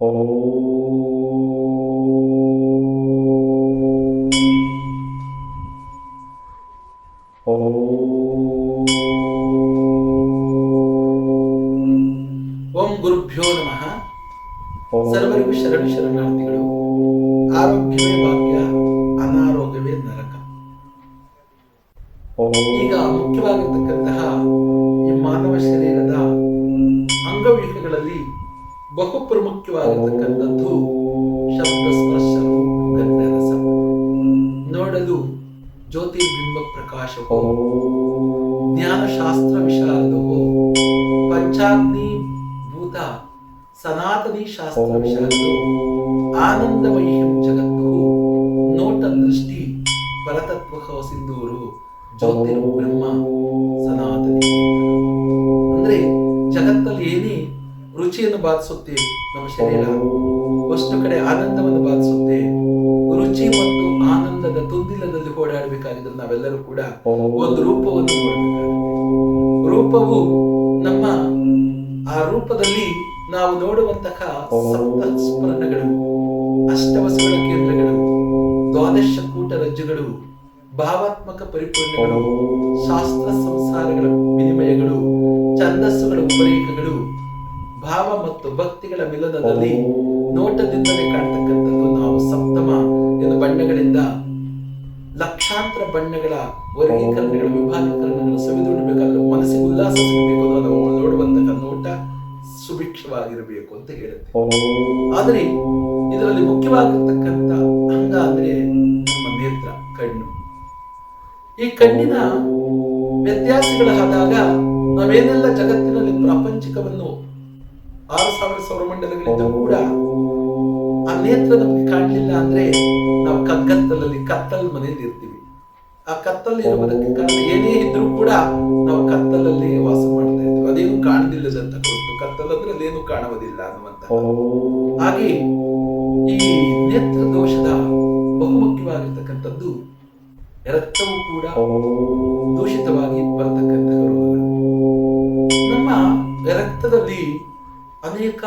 ಓಂ ಗುರುಭ್ಯೋ ನಮಃ. ಸರ್ವರಿಗೂ ಶರಣ ಶರಣಾರ್ಥಿಗಳು. ಆರೋಗ್ಯವೇ ಭಾಗ್ಯ, ಅನಾರೋಗ್ಯವೇ ನರಕ. ಈಗ ಮುಖ್ಯವಾಗಿರ್ತಕ್ಕಂತಹ ಈ ಮಾನವ ಶರೀರದ ಅಂಗವ್ಯೂಹಗಳಲ್ಲಿ ಬಹು ಪ್ರಮುಖವಾಗಿರ್ತಕ್ಕಂಥದ್ದು ಶಬ್ದ ಸ್ಪರ್ಶ ರಸ ನೋಡಲು ಜ್ಯೋತಿರ್ಬಿಂಬ ಪ್ರಕಾಶವೋ, ಜ್ಞಾನಶಾಸ್ತ್ರ ವಿಶಾರದವು ಪಂಚಾಗ್ನಿ ಭೂತ ಸನಾತನಿ ಶಾಸ್ತ್ರ ವಿಶಾರದು ಆನಂದಮಯಂ ಜಗತ್ತು ನೋಟ ದೃಷ್ಟಿ ಪರತತ್ವ ಸಿಂಧೂರು ಜ್ಯೋತಿರ್ ರುಚಿಯನ್ನು ಬಾಧಿಸುತ್ತೆ ನಮ್ಮ ಶರೀರ. ಅಷ್ಟು ಕಡೆ ಆನಂದವನ್ನು ಬಾಧಿಸುತ್ತೆ ರುಚಿ ಮತ್ತು ಆನಂದದ ತುಂದಿಲದಲ್ಲಿ ಓಡಾಡಬೇಕಾಗಿದ್ರೆ ನಾವೆಲ್ಲರೂ ಕೂಡ ಒಂದು ರೂಪವನ್ನು ರೂಪವು ನಮ್ಮ ಆ ರೂಪದಲ್ಲಿ ನಾವು ನೋಡುವಂತಹ ಸ್ಮರಣಗಳು ಅಷ್ಟವಸಗಳ ಕೇಂದ್ರಗಳು, ದ್ವಾದಶ ಕೂಟ ರಜ್ಜುಗಳು, ಭಾವಾತ್ಮಕ ಪರಿಪೂರ್ಣಗಳು, ಶಾಸ್ತ್ರ ಸಂಸಾರಗಳ ವಿನಿಮಯಗಳು, ಛಂದಸ್ಸುಗಳ ಉಪರೇಖಗಳು ಭಾವ ಮತ್ತು ಭಕ್ತಿಗಳ ಮಿಲನದಲ್ಲಿ ನೋಟದಿಂದಲೇ ಕಾಣ್ತಕ್ಕಂಥದ್ದು ನಾವು ಸಪ್ತಮ ಎಂದು ಬಣ್ಣಗಳಿಂದ ಲಕ್ಷಾಂತರ ಬಣ್ಣಗಳ ವರ್ಗೀಕರಣಗಳು ವಿಭಾಗೀಕರಣಗಳು ಸವಿದುಣಬೇಕಾದ್ರೆ ಮನಸ್ಸಿಗೆ ಉಲ್ಲಾಸ ಸಿಗಬೇಕು ಅನ್ನೋದು ನೋಡುವಂತಹ ನೋಟ ಸುಭಿಕ್ಷವಾಗಿರಬೇಕು ಅಂತ ಹೇಳುತ್ತೆ. ಆದರೆ ಇದರಲ್ಲಿ ಮುಖ್ಯವಾಗಿರ್ತಕ್ಕಂಥ ಅಂಗ ಅಂದ್ರೆ ನಮ್ಮ ನೇತ್ರ, ಕಣ್ಣು. ಈ ಕಣ್ಣಿನ ವ್ಯತ್ಯಾಸಗಳಾದಾಗ ನಾವೇನೆಲ್ಲ ಜಗತ್ತಿನಲ್ಲಿ ಪ್ರಾಪಂಚಿಕವನ್ನು ಆರು ಸಾವಿರ ಸೌರಮಂಡಲಗಳಿಂದ ಕೂಡ ಆ ನೇತ್ರ ನಮ್ಗೆ ಕಾಣಲಿಲ್ಲ ಅಂದ್ರೆ ನಾವು ಕಗ್ಗತ್ತಲಲ್ಲಿ ಕತ್ತಲ್ ಮನೆಯಲ್ಲಿ ಇರ್ತೀವಿ. ಆ ಕತ್ತಲ್ಲಿ ಇರುವುದಕ್ಕೆ ಕಾರಣ ಏನೇ ಇದ್ರೂ ಕೂಡ ನಾವು ಕತ್ತಲಲ್ಲಿ ವಾಸ ಮಾಡ್ತಾ ಇದ್ದೀವಿ ಅದೇನು ಕಾಣದಿಲ್ಲದಂತ ಗೊತ್ತು ಕತ್ತಲ್ ಅಂದ್ರೆ ಅದೇನು ಕಾಣುವುದಿಲ್ಲ ಅನ್ನುವಂತ. ಹಾಗೆ ಈ ನೇತ್ರ ದೋಷದ ಬಹುಮುಖ್ಯವಾಗಿರ್ತಕ್ಕಂಥದ್ದು ರಕ್ತವು ಕೂಡ ದೂಷಿತವಾಗಿ ಬರ್ತಕ್ಕಂಥ ನಮ್ಮ ರಕ್ತದಲ್ಲಿ ಅನೇಕ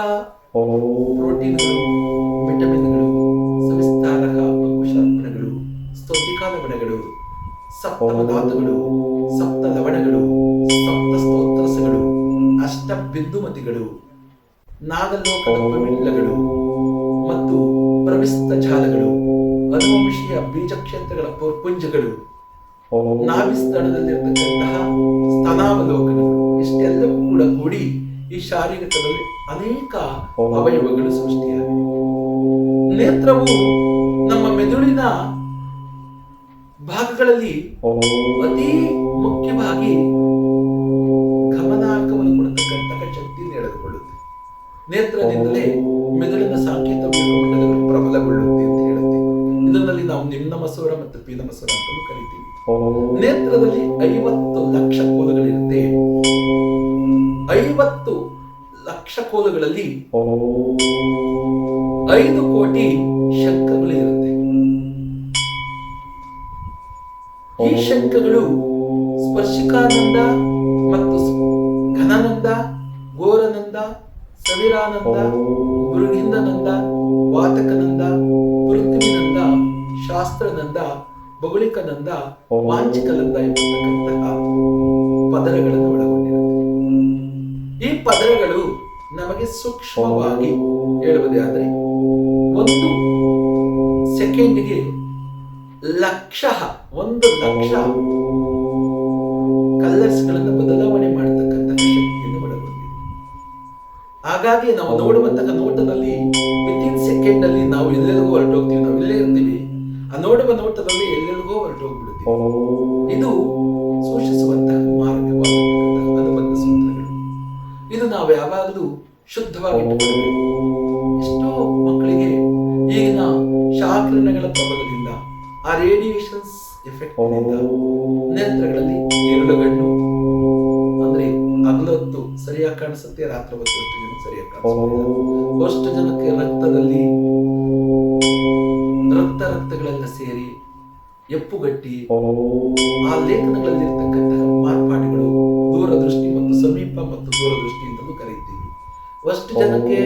ಪ್ರೋಟೀನ್ಗಳು ವಿಟಮಿನ್ಗಳು ಸವಿಸ್ತಾರಕ ಅಂಕುಶಾರ್ಪಣಗಳು ಸ್ತೋತಿಕಾ ಲವಣಗಳು ಸಪ್ತಮ ಧಾತುಗಳು ಸಪ್ತ ಲವಣಗಳು ಸಪ್ತ ಸ್ತೋತ್ರಸಗಳು ಅಷ್ಟ ಬಿಂದುಮತಿಗಳು ನಾಗಲೋಕದ ಪ್ರಮಿಳ್ಳಗಳು ಮತ್ತು ಪ್ರವಿಸ್ತ ಜಾಲಗಳು ಅನುವಂಶೀಯ ಬೀಜಕ್ಷೇತ್ರಗಳ ಕ್ಷೇತ್ರಗಳ ಪುಂಜಗಳು ನಾಭಿಸ್ಥಳದಲ್ಲಿರ್ತಕ್ಕಂತಹ ಸ್ತನಾವಲೋಕಗಳು ಇಷ್ಟೆಲ್ಲವೂ ಕೂಡ ಕೂಡಿ ಈ ಶಾರೀರಿಕದಲ್ಲಿ ಅನೇಕ ಅವಯವಗಳು ಸೃಷ್ಟಿಯಾಗಿವೆ ನೇತ್ರವು ನಮ್ಮ ಮೆದುಳಿನ ಭಾಗಗಳಲ್ಲಿ ಅತಿ ಮುಖ್ಯವಾಗಿ ಗಮನಾರ್ಹವನ್ನು ಕೊಡತಕ್ಕಂತಹ ಶಕ್ತಿಯನ್ನು ಎಳೆದುಕೊಳ್ಳುತ್ತೆ. ನೇತ್ರದಿಂದಲೇ ಮೆದುಳಿನ ಸಾಂಕೇತ ಪ್ರಬಲಗೊಳ್ಳುತ್ತೆ ಅಂತ ಹೇಳುತ್ತೆ. ಇದರಲ್ಲಿ ನಾವು ನಿಮ್ಮ ಮಸೂರ ಮತ್ತು ಪೀನ ಮಸೂರ ಅಂತಲೂ ಕರಿತೀವಿ. ನೇತ್ರದಲ್ಲಿ ಐವತ್ತು ಲಕ್ಷ ಕೋಲುಗಳಿರುತ್ತೆ. ಐವತ್ತು ಲಕ್ಷ ಕೋಲುಗಳಲ್ಲಿ ಐದು ಕೋಟಿ ಶಂಖಗಳು ಇರುತ್ತೆ. ಈ ಶಂಖಗಳು ಸ್ಪರ್ಶಿಕಾನಂದ ಮತ್ತು ಘನಾನಂದ ಘೋರನಂದ ಸವಿರಾನಂದ ಮೃಗಿಂದನಂದ ವಾತಕನಂದ ಪೃಥ್ವಿನಂದ ಶಾಸ್ತ್ರನಂದ ಭೌಗೋಳಿಕನಂದ ವಾಂಚಿಕನಂದ ಎಂಬತಕ್ಕಂತಹ ಪದರಗಳನ್ನು ಒಳಗೊಂಡಿರುತ್ತೆ. ಈ ಪದರಗಳು ನಮಗೆ ಸೂಕ್ಷ್ಮವಾಗಿ ಹೇಳುವುದೇ ಆದರೆ ಒಂದು ಸೆಕೆಂಡ್ಗೆ ಲಕ್ಷ, ಒಂದು ಲಕ್ಷ ಕಲರ್ಸ್ಗಳನ್ನು ಬದಲಾವಣೆ ಮಾಡತಕ್ಕಂತಹ ಶಕ್ತಿಯನ್ನು ಒಳಗೊಂಡಿದೆ. ಹಾಗಾಗಿ ನಾವು ನೋಡುವಂತಹ ನೋಟದಲ್ಲಿ ವಿತಿನ್ ಸೆಕೆಂಡ್ ಅಲ್ಲಿ ನಾವು ಎಲ್ಲೆಲ್ಲಿಗೂ ಹೊರಟೋಗ್ತೀವಿ, ನಾವು ಇಲ್ಲೇ ಇರ್ತೀವಿ. ಆ ನೋಡುವ ನೋಟದಲ್ಲಿ ಎಲ್ಲೆಲ್ಲಿಗೂ ಹೊರಟೋಗ್ಬಿಡುತ್ತೀವಿ ಇದು ಸೂಚಿಸುವಂತಹ ನಾವು ಯಾವಾಗಲೂ ಶುದ್ಧವಾಗಿ ಎಷ್ಟೋ ಮಕ್ಕಳಿಗೆ ಈಗಿನ ಶಾಕಿರಣಗಳ ಪ್ರಬಲದಿಂದ ಆ ರೇಡಿಯೇಷನ್ಸ್ ಎಫೆಕ್ಟ್ ನೇತ್ರಗಳಲ್ಲಿ ಏರುಳುಗಣ್ಣು ಅಂದ್ರೆ ಹಗಲೊತ್ತು ಸರಿಯಾಗಿ ಕಾಣಿಸುತ್ತೆ, ರಾತ್ರಿ ಹೊತ್ತು ಸರಿಯಾಗಿ ಕಾಣಿಸುತ್ತೆ ಅಷ್ಟು ಜನಕ್ಕೆ ರಕ್ತದಲ್ಲಿ ರಕ್ತ ರಕ್ತಗಳೆಲ್ಲ ಸೇರಿ ಎಪ್ಪುಗಟ್ಟಿ ಆ ಲೇಖನಗಳಲ್ಲಿ ಇರ್ತಕ್ಕಂತಹ ಮಾರ್ಪಾಡುಗಳು ದೂರದೃಷ್ಟಿ ಮತ್ತು ಸಮೀಪ ಮತ್ತು ದೂರದೃಷ್ಟಿ ಅಷ್ಟು ಜನಕ್ಕೆ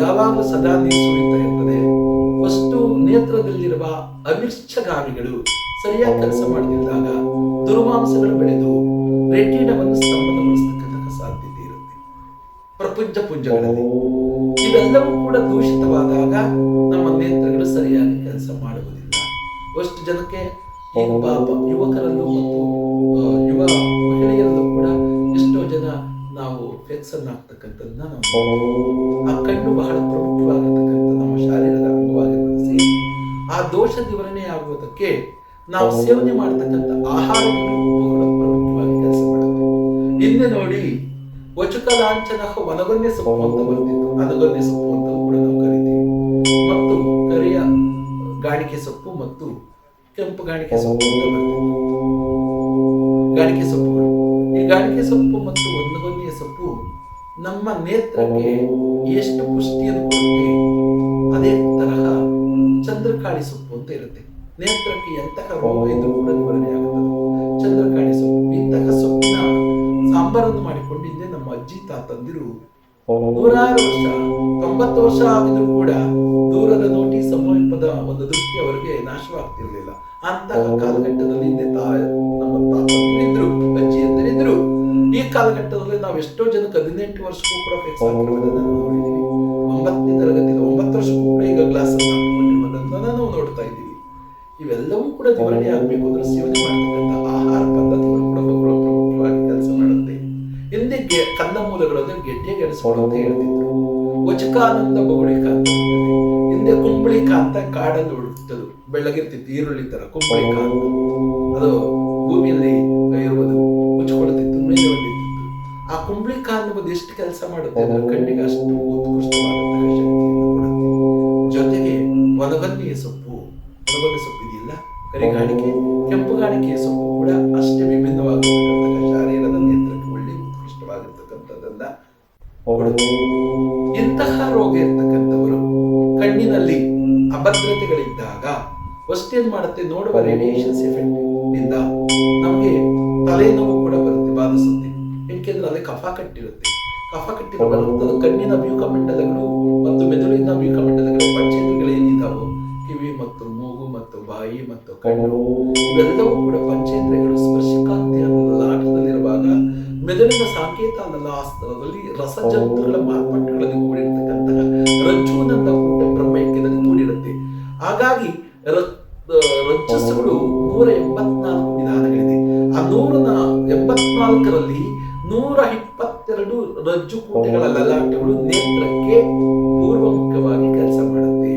ಯಾವಾಗಲೂ ಸದಾ ನೀರು ಸುರಿತಾ ಇರ್ತದೆ ವಸ್ತು ನೇತ್ರದಲ್ಲಿರುವ ಅವಿರ್ಷಗಾಮಿಗಳು ಸರಿಯಾಗಿ ಕೆಲಸ ಮಾಡದಿದ್ದಾಗ ದುರ್ಮಾಂಸಗಳು ಬೆಳೆದು ರೆಟಿನವನ್ನು ಸ್ತಂಭನಗೊಳಿಸ್ತಕ್ಕಂಥ ಸಾಧ್ಯತೆ ಇರುತ್ತೆ. ಪ್ರಪಂಚ ಪುಂಜಗಳಲ್ಲಿ. ಇವೆಲ್ಲವೂ ಕೂಡ ದೂಷಿತವಾದಾಗ ನಮ್ಮ ನೇತ್ರಗಳು ಸರಿಯಾಗಿ ಕೆಲಸ ಮಾಡುವುದಿಲ್ಲ. ವಸ್ತು ಜನಕ್ಕೆ ಪಾಪ ಯುವಕರನ್ನು ಮತ್ತು ನಾವು ಫೆಕ್ಸ್ ಅನ್ನು ನಾವು. ಆ ಕಣ್ಣು ಬಹಳ ಪ್ರಮುಖವಾಗಿರ್ತಕ್ಕಂಥ ನಮ್ಮ ಶಾರೀರದ ಅಂಗವಾಗಿರುತ್ತೆ ಆ ದೋಷ ನಿವಾರಣೆ ಆಗುವುದಕ್ಕೆ ನಾವು ಸೇವನೆ ಮಾಡತಕ್ಕಂಥ ಆಹಾರ ಪ್ರಮುಖವಾಗಿ ಕೆಲಸ ಹಿಂದೆ ನೋಡಿ ವಚುಕ ಲಾಂಛನ ಒನಗೊನ್ನೆ ಸೊಪ್ಪು ಅಂತ ಬರ್ತಿತ್ತು ಅನಗೊನ್ನೆ ಸೊಪ್ಪು ಅಂತ ಕೂಡ ನಾವು ಕರಿತೀವಿ. ಮತ್ತು ಕರಿಯ ಗಾಣಿಕೆ ಸೊಪ್ಪು ಮತ್ತು ಕೆಂಪು ಗಾಣಿಕೆ ಸೊಪ್ಪು ಅಂತ ಬರ್ತಿತ್ತು ಗಾಣಿಕೆ ಸೊಪ್ಪು ಈ ಗಾಣಿಕೆ ಸೊಪ್ಪು ಮತ್ತು ನಮ್ಮ ನೇತ್ರಕ್ಕೆ ಎಷ್ಟು ಪುಷ್ಟಿಯನ್ನು ಕೊಡುತ್ತೆ ಅದೇ ತರಹ ಚಂದ್ರಕಾಳಿ ಸೊಪ್ಪು ಅಂತ ಇರುತ್ತೆ. ನೇತ್ರಕ್ಕೆ ಎಂತಹ ರೋಗ ಎಂದು ಕೂಡ ನಿವಾರಣೆ ಚಂದ್ರಕಾಳಿ ಸೊಪ್ಪು, ಇಂತಹ ಸೊಪ್ಪಿನ ಸಾಂಬಾರನ್ನು ಮಾಡಿಕೊಂಡಿದ್ದೆ ನಮ್ಮ ಅಜ್ಜಿ ತಾತಂದಿರು. ನೂರಾರು ವರ್ಷ, ತೊಂಬತ್ತು ವರ್ಷ ಆಗಿದ್ರು ಕೂಡ ದೂರದ ನೋಟಿ ಸಮೀಪದ ಒಂದು ದೃಷ್ಟಿ ಅವರಿಗೆ ನಾಶವಾಗ್ತಿರ್ಲಿಲ್ಲ. ಅಂತಹ ಕಾಲಘಟ್ಟದಲ್ಲಿ ನಮ್ಮ ಅಂದಿರಿದ್ರು ಈ ಕಾಲಘಟ್ಟದಲ್ಲಿ ನಾವು ಎಷ್ಟೋ ಜನಕ್ಕೆ ಹದಿನೆಂಟು ವರ್ಷಕ್ಕೂ ಕೂಡ ಫಿಕ್ಸ್ ಒಂಬತ್ತನೇ ತರಗತಿ ಒಂಬತ್ತು ವರ್ಷಕ್ಕೂ ಕೂಡ ಈಗ ಗ್ಲಾಸ್ ನಾವು ನೋಡ್ತಾ ಇದ್ದೀವಿ. ಇವೆಲ್ಲವೂ ಕೂಡ ನಿವಾರಣೆ ಆಗಬೇಕು ಅಂದ್ರೆ ಸೇವನೆ ಮಾಡತಕ್ಕಂಥ ಆಹಾರ ಪದ್ಧತಿಗಳು ಕೂಡ ಬಹಳ ಪ್ರಮುಖವಾಗಿ ಕೆಲಸ ಮಾಡುತ್ತೆ. ಹಿಂದೆ ಕಂದ ಮೂಲಗಳನ್ನು ಅಂದ್ರೆ ಗೆಡ್ಡೆ ಗೆಣಸುಗಳು ಅಂತ ಹೇಳ್ತಿದ್ರು. ವಚಕಾನಂದ ಕಾಂತ. ಹಿಂದೆ ಕುಂಬಳಿಕ ಅಂತ ಕಾಡಲ್ಲಿ ಹುಡುಕ್ತದು ಬೆಳಗಿರ್ತಿತ್ತು ಈರುಳ್ಳಿ ತರ ಅಂತ ಅದು ಭೂಮಿಯಲ್ಲಿ ಕಾಲ ಅನ್ನುವುದು ಎಷ್ಟು ಕೆಲಸ ಮಾಡುತ್ತೆ ಕಣ್ಣಿಗೆ ಅಷ್ಟು ಜೊತೆಗೆ ಒಣಗನ್ನಿಯ ಸೊಪ್ಪು. ಒಣಗನ್ನಿ ಸೊಪ್ಪು ಇದೆಯಲ್ಲ? ಕರಿಗಾಣಿಕೆ. ಕೆಂಪುಗಾಣಿಕೆಯ ಸೊಪ್ಪು ಕೂಡ ಅಷ್ಟೇ ವಿಭಿನ್ನವಾಗಿ ಶಾರೀರದ ನಿಯಂತ್ರಣಕ್ಕೆ ಒಳ್ಳೆ ಉತ್ಕೃಷ್ಟವಾಗಿರ್ತಕ್ಕಂಥದ್ದನ್ನ ಇಂತಹ ರೋಗ ಇರ್ತಕ್ಕಂಥವರು ಕಣ್ಣಿನಲ್ಲಿ ಅಭದ್ರತೆಗಳಿದ್ದಾಗ ಏನ್ ಮಾಡುತ್ತೆ? ನೋಡುವ ರೇಡಿಯೇಷನ್ಸ್ ಎಫೆಕ್ಟ್ ಇಂದ ನಮಗೆ ತಲೆನೋವು ಕೂಡ ಬರುತ್ತೆ ಬಾಧಿಸುತ್ತೆ ಏಕೆಂದ್ರೆ ಅದೇ ಕಫ ಕಟ್ಟಿರುತ್ತೆ. ಕಫ ಕಟ್ಟಿರುವ ಕಣ್ಣಿನ ಕಣ್ಣಿನ ವ್ಯೂಕಮಂಡಲಗಳು ಮತ್ತು ಮೆದುಳಿನ ವ್ಯೂಕಮಂಡಲಗಳು ಪಂಚೇಂದ್ರಗಳು ಏನಿದಾವೋ ಕಿವಿ ಮತ್ತು ಮೂಗು ಮತ್ತು ಬಾಯಿ ಮತ್ತು ಕಣ್ಣು ಇವೆಲ್ಲವೂ ಕೂಡ ಪಂಚೇಂದ್ರಿಯಗಳು ಸ್ಪರ್ಶಕಾಂತಿಯ ಲಾಟದಲ್ಲಿರುವಾಗ ಮೆದುಳಿನ ಸಾಕೇತ ಅನ್ನಲ್ಲ ಆ ಸ್ಥಳದಲ್ಲಿ ರಸಜಂತುಗಳ ಮಾರ್ಪಾಟುಗಳಲ್ಲಿ ಕೂಡಿರ್ತಕ್ಕಂತಹ ರಜ್ಜುವಿನಿಂದ ಕೂಡ ಕೂಡಿರುತ್ತೆ ಹಾಗಾಗಿ ಇಪ್ಪತ್ತೆರಡು ರಜ್ಜು ಕೂಟೆಗಳ ಲಲಾಟಗಳು ನೇತ್ರಕ್ಕೆ ಪೂರ್ವಮುಖವಾಗಿ ಕೆಲಸ ಮಾಡುತ್ತೆ.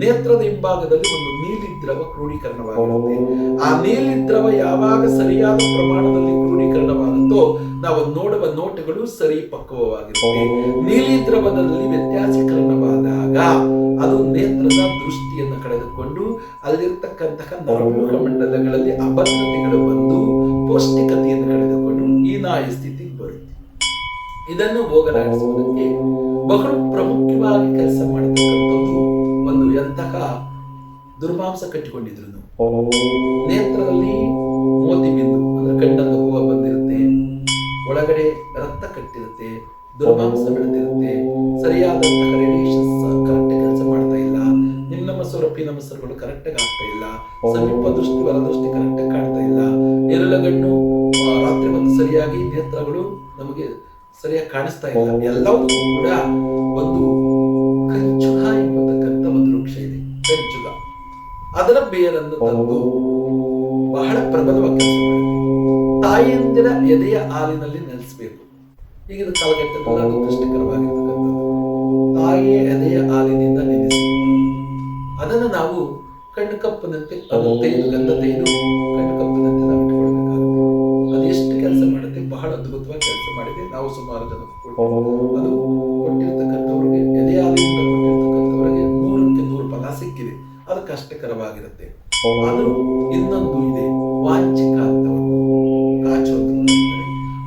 ನೇತ್ರದ ಹಿಂಭಾಗದಲ್ಲಿ ಒಂದು ನೀಲಿ ದ್ರವ ಕ್ರೋಢೀಕರಣವಾಗಿರುತ್ತೆ ಆ ನೀಲಿ ದ್ರವ ಯಾವಾಗ ಸರಿಯಾದ ಪ್ರಮಾಣದಲ್ಲಿ ಕ್ರೋಢೀಕರಣವಾಗುತ್ತೋ ನಾವು ನೋಡುವ ನೋಟಗಳು ಸರಿ ಪಕ್ವವಾಗಿರುತ್ತೆ. ನೀಲಿ ದ್ರವದಲ್ಲಿ ವ್ಯತ್ಯಾಸೀಕರಣವಾದಾಗ ಅದು ನೇತ್ರದ ದೃಷ್ಟಿಯನ್ನು ಕಳೆದುಕೊಂಡು ಅಲ್ಲಿರ್ತಕ್ಕಂತಹ ನರಮೂಲ ಮಂಡಲಗಳಲ್ಲಿ ಅಭದ್ರತೆಗಳು ಬಂದು ಪೌಷ್ಟಿಕತೆಯನ್ನು ಕಳೆದುಕೊಂಡು ಹೀನಾಯ ಸ್ಥಿತಿಗೆ ಬರುತ್ತೆ. ಇದನ್ನು ಹೋಗಲಾಡಿಸುವುದಕ್ಕೆ ಬಹಳ ಪ್ರಮುಖವಾಗಿ ಕೆಲಸ ಮಾಡತಕ್ಕಂಥದ್ದು ಒಂದು ಎಂತಹ ದುರ್ಮಾಂಸ ಕಟ್ಟಿಕೊಂಡಿದ್ರು ನೇತ್ರದಲ್ಲಿ ಮೋತಿ ಬಿಂದು ಅಂದ್ರೆ ಕಣ್ಣಲ್ಲಿ ಹೂವ ಬಂದಿರುತ್ತೆ ಒಳಗಡೆ ರಕ್ತ ಕಟ್ಟಿರುತ್ತೆ ದುರ್ಮಾಂಸ ಬೆಳೆದಿರುತ್ತೆ ಸರಿಯಾದ ಕೆಲಸ ಮಾಡ್ತಾ ಇಲ್ಲ ನಿನ್ನ ಮಸೂರ ಪಿನ ಮಸೂರುಗಳು ಕರೆಕ್ಟ್ ಆಗ್ತಾ ಇಲ್ಲ ಸಮೀಪ ದೃಷ್ಟಿ ಹೊರದೃಷ್ಟಿ ಕರೆಕ್ಟ್ ಕಾಣ್ತಾ ಇಲ್ಲ ಎರಳಗಣ್ಣು ಆ, ರಾತ್ರಿ ಒಂದು ಸರಿಯಾಗಿ ನೇತ್ರಗಳು ನಮಗೆ ಸರಿಯಾಗಿ ಕಾಣಿಸ್ತಾ ಇಲ್ಲ. ಎಲ್ಲವೂ ಕೂಡ ಒಂದು ಕಂಚುಗ ಎಂಬತಕ್ಕಂಥ ಒಂದು ವೃಕ್ಷ ಇದೆ. ಕಂಚುಗ. ಅದರ ಬೇರನ್ನು ತಂದು ಬಹಳ ಪ್ರಬಲವಾಗಿ ಕೆಲಸ ತಾಯಿಯಂದಿರ ಎದೆಯ ಹಾಲಿನಲ್ಲಿ ನೆಲೆಸಬೇಕು. ಈಗಿನ ಕಾಲಘಟ್ಟದಲ್ಲಿ ಅದು ಕಷ್ಟಕರವಾಗಿರ್ತಕ್ಕಂಥದ್ದು. ತಾಯಿಯ ಎದೆಯ ಹಾಲಿನಿಂದ ನೆನೆಸಿ ಅದನ್ನು ನಾವು ಕಣ್ಣು ಕಪ್ಪನಂತೆ ಅದು ತೆಗೆದು ಗಂಧ ತೆಗೆದು ಕಣ್ಣು ಕಪ್ಪನಂತೆ ನಾವು ಇಟ್ಕೊಳ್ಬೇಕಾಗುತ್ತೆ. ಅದೆಷ್ಟು ಕೆಲಸ ಮಾಡುತ್ತೆ? ಬಹಳ ಅದ್ಭುತವಾಗಿ ಮಾಡಿದೆ. ನಾವು ಸುಮಾರು ಜನ ಅದು ಕೊಟ್ಟಿರ್ತಕ್ಕಂಥವ್ರಿಗೆ ನೂರಕ್ಕೆ ನೂರು ಫಲ ಸಿಕ್ಕಿದೆ. ಅದು ಕಷ್ಟಕರವಾಗಿರುತ್ತೆ. ಆದರೂ ಇನ್ನೊಂದು ಇದೆ. ವಾಂಚಿಕ ಅಂತ.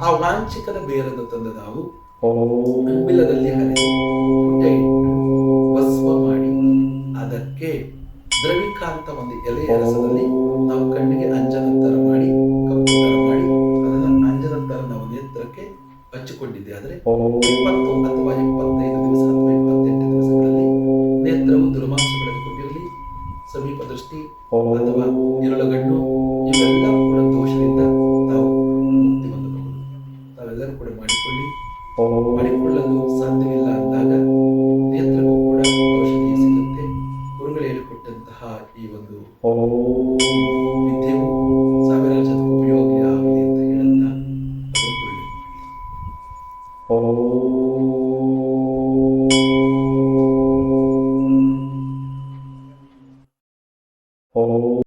ಆ ವಾಂಚಿಕದ ಬೇರನ್ನು ತಂದು ನಾವು ಅಂಬಿಲದಲ್ಲಿ ಹರಿದು ಪುಟ್ಟ ಇಟ್ಟು ಭಸ್ಮ ಮಾಡಿ ಅದಕ್ಕೆ ದ್ರವಿಕಾಂತ ಒಂದು ಎಲೆ ರಸದಲ್ಲಿ ನಾವು ಕಣ್ಣಿಗೆ ಅಂಜನಂತರ ನೇತ್ರಕ್ಕೆ ಹಚ್ಚಿಕೊಂಡಿದ್ದೆ ಆದರೆ ಇಪ್ಪತ್ತು ಅಥವಾ ಇಪ್ಪತ್ತೈದು ದಿವಸ ಅಥವಾ ಇಪ್ಪತ್ತೆಂಟು ದಿವಸಗಳಲ್ಲಿ ನೇತ್ರವು ದುರ್ಮಾಂಸ ಪಡೆದುಕೊಂಡಿರಲಿ ಸಮೀಪ ದೃಷ್ಟಿ ಅಥವಾ ಇರಳುಗಣ್ಣು